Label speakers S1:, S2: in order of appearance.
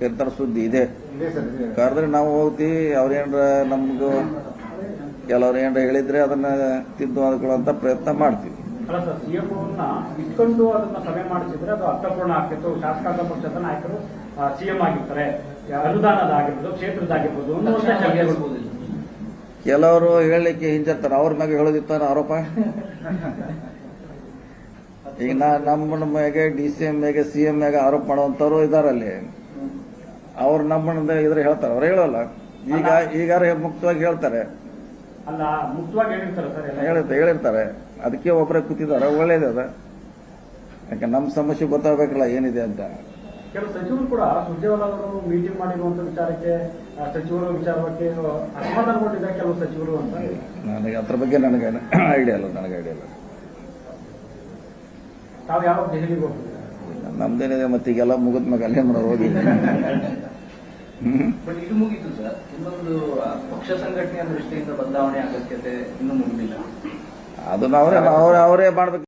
S1: ಕರಿತಾರ ಸುದ್ದಿ ಇದೆ. ಕರೆದ್ರೆ ನಾವು ಹೋಗ್ತೀವಿ ಅವ್ರೇನ್ರ ನಮ್ದು ಕೆಲವ್ರು ಏನ್ರ ಹೇಳಿದ್ರೆ ಅದನ್ನ ತಿದ್ದು ಅದಕ್ಕೊಳ್ಳುವಂತ ಪ್ರಯತ್ನ ಮಾಡ್ತೀವಿ.
S2: ಇಟ್ಕೊಂಡು ಅದನ್ನ ಸಭೆ ಮಾಡಿಸಿದ್ರೆ ಅದು ಅರ್ಥಪೂರ್ಣ ಆಗ್ತಿತ್ತು. ಶಾಸಕಾಂಗ ಪಕ್ಷದ ನಾಯಕರು ಸಿಎಂ ಆಗಿರ್ತಾರೆ ಅನುದಾನದ ಆಗಿರ್ಬೋದು ಕ್ಷೇತ್ರದಾಗಿರ್ಬೋದು
S1: ಕೆಲವರು ಹೇಳಲಿಕ್ಕೆ ಹಿಂಜರ್ತಾರೆ ಅವ್ರ ಮ್ಯಾಗ ಹೇಳೋದಿತ್ತಾನ ಆರೋಪ? ಈಗ ನಾ ನಮ್ಮ ಮ್ಯಾಗೆ ಡಿ ಸಿ ಎಂ ಮ್ಯಾಗೆ ಸಿಎಂ ಮ್ಯಾಗೆ ಆರೋಪ ಮಾಡುವಂತವ್ರು ಇದಾರಲ್ಲಿ ಅವ್ರು ನಮ್ಮನ್ನ ಇದ್ರೆ ಹೇಳ್ತಾರೆ. ಅವ್ರು ಹೇಳಲ್ಲ. ಈಗ ಈಗಾರ ಮುಕ್ತವಾಗಿ ಹೇಳ್ತಾರೆ.
S2: ಅಲ್ಲ ಮುಕ್ತವಾಗಿ ಹೇಳಿರ್ತಾರೆ
S1: ಹೇಳಿರ್ತಾರೆ ಅದಕ್ಕೆ ಒಬ್ಬರೇ ಕೂತಿದ್ದಾರೆ. ಒಳ್ಳೇದ ಯಾಕೆ ನಮ್ಮ ಸಮಸ್ಯೆ ಗೊತ್ತಾಗಬೇಕಲ್ಲ ಏನಿದೆ ಅಂತ.
S2: ಕೆಲವು ಸಚಿವರು ಕೂಡ ಸುರ್ಜೇವಾಲ ಅವರು ಮೀಟಿಂಗ್ ಮಾಡಿರುವಂತ ವಿಚಾರಕ್ಕೆ ಸಚಿವರ ವಿಚಾರಕ್ಕೆ ಅಸಮಾಧಾನಗೊಂಡಿದ್ದಾರೆ ಕೆಲವು ಸಚಿವರು ಅಂತ.
S1: ನನಗೆ ಅದ್ರ ಬಗ್ಗೆ ನನಗೆ ಐಡಿಯಾ ಇಲ್ಲ ನನಗೆ ಐಡಿಯಾ ಇಲ್ಲ.
S2: ತಾವು ಯಾವಾಗ ದೆಹಲಿಗೆ ಹೋಗ್ತೀರಾ?
S1: ನಮ್ದೇನಿದೆ ಮತ್ತೆ ಈಗೆಲ್ಲ ಮುಗಿದ ಮ್ಯಾಗ ಅಲ್ಲೇ ಮಾಡೋರು ಹೋಗಿ.
S3: ಬಟ್ ಇದು ಮುಗಿತು ಸರ್. ಇನ್ನೊಂದು ಪಕ್ಷ ಸಂಘಟನೆಯ ದೃಷ್ಟಿಯಿಂದ ಬದಲಾವಣೆ ಅಗತ್ಯತೆ ಇನ್ನೂ ಮುಗಿದಿಲ್ಲ.
S1: ಅದನ್ನ ಅವರೇ ಅವರೇ ಅವರೇ ಮಾಡ್ಬೇಕು.